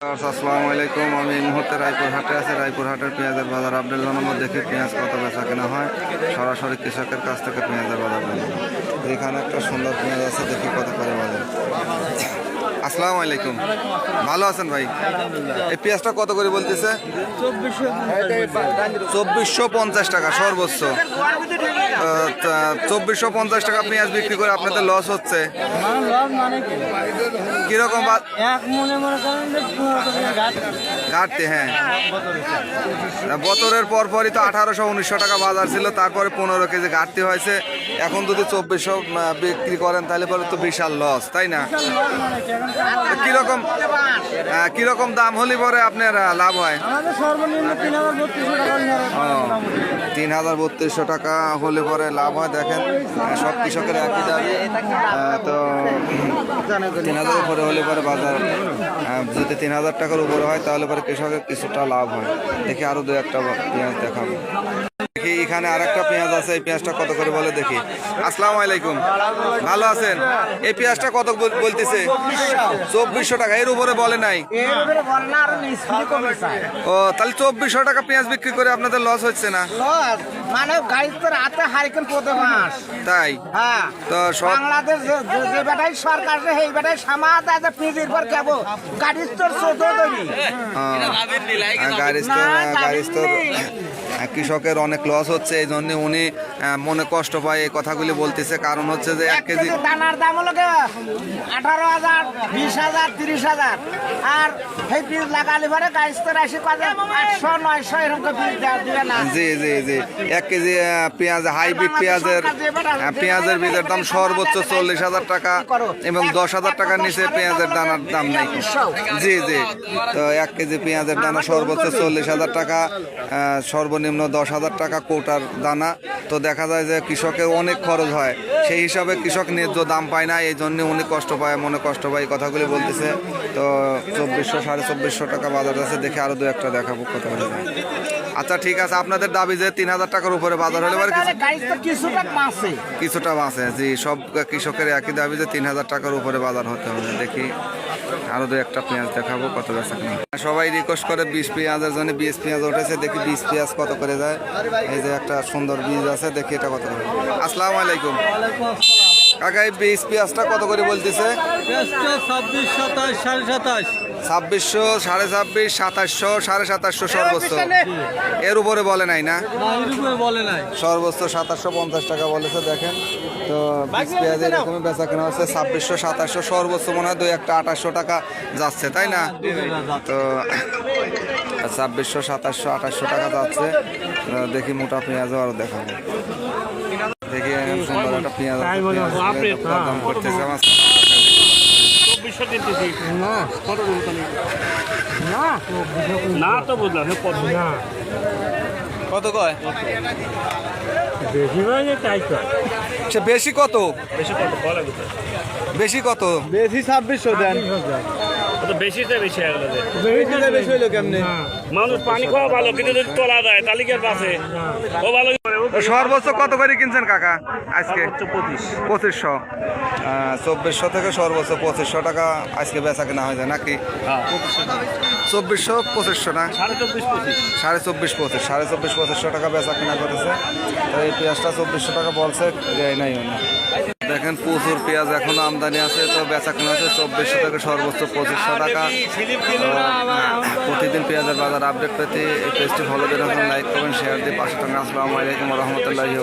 আসসালামু আলাইকুম। আমি এই মুহূর্তে রায়পুরহাটে আছি। রায়পুর হাটের পেঁয়াজের বাজার আপডেট জানাব দেখে পেঁয়াজ কত বেচা কেনা হয়। সরাসরি কৃষকের কাছ থেকে পেঁয়াজের বাজার এখানে একটা সুন্দর পেঁয়াজ আছে। দেখি কত করে বাজার। আসসালামু আলাইকুম। ভালো আছেন ভাই? এই পেঁয়াজটা কত করে বলতেছে? চব্বিশশো পঞ্চাশ টাকা, সর্বোচ্চ। চব্বিশশো পঞ্চাশ টাকা পেঁয়াজ বিক্রি করে আপনাদের লস হচ্ছে। কীরকম ঘাটতি হ্যাঁ। বছরের পর পরই তো আঠারোশো উনিশশো টাকা বাজার ছিল, তারপরে পনেরো কেজি ঘাটতি হয়েছে। এখন যদি চব্বিশশো বিক্রি করেন, তাহলে পরে তো বিশাল লস তাই না? কীরকম কীরকম দাম? হলে পরে আপনার লাভ হয়? তিন হাজার বত্রিশশো টাকা হলে পরে লাভ হয় দেখেন সব কৃষকের একই দাবি। তো তিন হাজার উপরে হলে পরে বাজার যদি তিন হাজার টাকার উপরে হয় তাহলে পরে কৃষকের কিছুটা লাভ হয়। দেখি আরও দু একটা পেঁয়াজ দেখাবো। দেখি এখানে আর একটা পেঁয়াজ আছে এই পেঁয়াজটা কত করে বলে দেখি। আসসালামু আলাইকুম। ভালো আছেন? এই পেঁয়াজটা কত বলতেছে? চব্বিশশো টাকা এর উপরে বলে নাই। ও তাহলে চব্বিশশো টাকা পেঁয়াজ বিক্রি করে আপনাদের লস হচ্ছে না। মানে গাড়ির তো রাতে হারিকেন পদে মাস তাই? হ্যাঁ। তো বাংলাদেশ যে- বেটাই সরকার সেই বেটাই সামাদ আছে পিজির পর কেব গাড়ির তোর চোদ্দ গাড়ি না, গাড়ি গাড়ি কৃষকের অনেক লস হচ্ছে এই জন্য উনি মনে কষ্ট পায় এই কথাগুলি বলতেছে। কারণ হচ্ছে যে এক কেজি দানার দাম হলো আঠারো হাজার বিশ হাজার তিরিশ হাজার। আর সেই লাগালে পরে আটশো নয়শো এরকম পিস দিবে না। জি জি জি। এক কেজি পেঁয়াজ হাইব্রিড পেঁয়াজের পেঁয়াজের বীজের দাম সর্বোচ্চ চল্লিশ হাজার টাকা এবং দশ হাজার টাকার নিচে পেঁয়াজের দানার দাম নেই। জি জি। তো এক কেজি পেঁয়াজের দানা সর্বোচ্চ চল্লিশ হাজার টাকা আহ, সর্বনিম্ন দশ হাজার টাকা কোটার দানা। তো দেখা যায় যে কৃষকের অনেক খরচ হয়। সেই হিসাবে কৃষক ন্যায্য দাম পায় না, এই জন্য অনেক কষ্ট পায়, মনে কষ্ট পায় কথাগুলি বলতেছে। তো চব্বিশশো, সাড়ে চব্বিশশো টাকা বাজার আছে, দেখে আরও দু একটা দেখাবো কথা বলে আচ্ছা ঠিক আছে আপনাদের দাবি যে তিন হাজার টাকার উপরে বাজার হলে কিছুটা বাঁচে। কিছুটা জি সব কৃষকের একই দাবি যে তিন হাজার টাকার উপরে বাজার হতে হবে। দেখি আরও দু একটা পেঁয়াজ দেখাবো কত বেচা সবাই রিকোয়েস্ট করে বিশ পেঁয়াজের জন্য বিশ পেঁয়াজ উঠেছে দেখি বিশ পেঁয়াজ কত করে যায়। এই যে একটা সুন্দর বীজ আছে দেখি এটা কত আসসালামু আলাইকুম। কাকা এই বিশ পেঁয়াজটা কত করে বলতেছে? ছাব্বিশ সাতাশ সাড়ে সাতাশ। ছাব্বিশশো সাড়ে ছাব্বিশ সাতাশশো সাড়ে সাতাশশো সর্বোচ্চ। এর উপরে বলে নাই না? বলে নাই। সর্বোচ্চ সাতাশশো পঞ্চাশ টাকা বলেছে দেখেন। তো বিশ পেঁয়াজ এরকমই বেচা কেনা হচ্ছে ছাব্বিশশো সাতাশশো সর্বোচ্চ মনে হয় দুই একটা আঠাশশো টাকা যাচ্ছে তাই না? তো ছাব্বিশশো সাতাশশো আঠাশশো টাকা যাচ্ছে। দেখি মোটা পেঁয়াজও আরও দেখাবো। দেখি এখানে সুন্দর একটা পেঁয়াজ আছে, পেঁয়াজ দাম করতেছে আমার। না। তো বুঝলাম সে কত কত কয়? বেশি তাই বেশি কত? বেশি কত বেশি কত? বেশি ছাব্বিশশো দেন। বেশিতে বেশি এগুলো যে। বেশিটা বেশি হইল কেমনি? মানুষ পানি খাওয়া ভালো কিন্তু যদি তোলা যায় তালিকার পাশে ও ভালো সর্বোচ্চ কত করে কিনছেন কাকা আজকে? পঁচিশ। পঁচিশশো। চব্বিশশো থেকে সর্বোচ্চ পঁচিশশো টাকা আজকে বেচা কেনা হয়ে যায় নাকি? হ্যাঁ। চব্বিশশো পঁচিশশো না? সাড়ে চব্বিশ পঁচিশ। সাড়ে চব্বিশ পঁচিশ। সাড়ে চব্বিশ পঁচিশশো টাকা বেচা কেনা করেছে তো এই পেঁয়াজটা চব্বিশশো টাকা বলছে দেয় নাই দেখেন প্রচুর পেঁয়াজ এখন আমদানি আছে তো বেচা কেনা আছে চব্বিশশো টাকা সর্বোচ্চ পঁচিশশো টাকা। তো, প্রতিদিন পেঁয়াজের বাজার আপডেট পেতে পেজটি ফলো রাখুন লাইক করবেন শেয়ার দিয়ে পাশে থাকুন। আসসালামু আলাইকুম রহমতুল্লাহি